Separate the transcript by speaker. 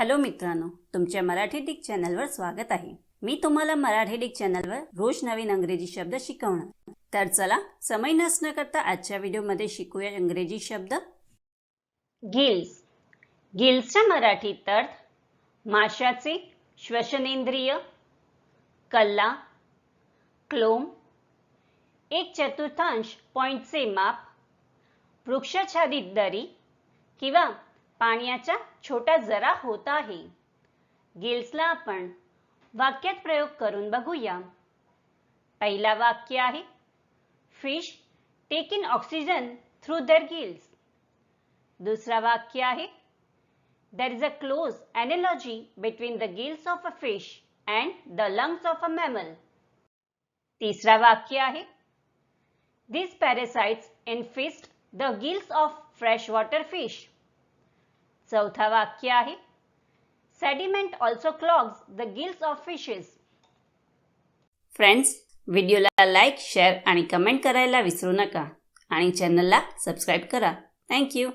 Speaker 1: Hello मित्रांनो तुमच्या Marathi Dick चॅनलवर स्वागत आहे. मी तुम्हाला मराठी डिक चॅनलवर रोज नवीन अंग्रेजी शब्द शिकवणार. तर चला समय नसणं करता आजच्या व्हिडिओमध्ये शिकूया इंग्रजी शब्द. गिल्स. गिल्सचा मराठीत अर्थ माशाचे श्वसनेंद्रिय कल्ला क्लोम एक चतुर्थांश पॉईंटचे माप वृक्षाच्छादित दरी किंवा पाण्याचा छोटा जरा होत आहे. गिल्सला आपण वाक्यात प्रयोग करून बघूया. पहिला वाक्य आहे fish take in oxygen through the gills दुसरा वाक्य आहे there is a close analogy between the gills of a fish and the lungs of a mammal तिसरा वाक्य आहे this parasites infest the gills of fresh water fish चौथा वाक्य आहे. Sediment also clogs the gills of fishes friends व्हिडिओला like share आणि comment करायला विसरू नका. आणि चॅनलला सबस्क्राईब करा. थँक्यू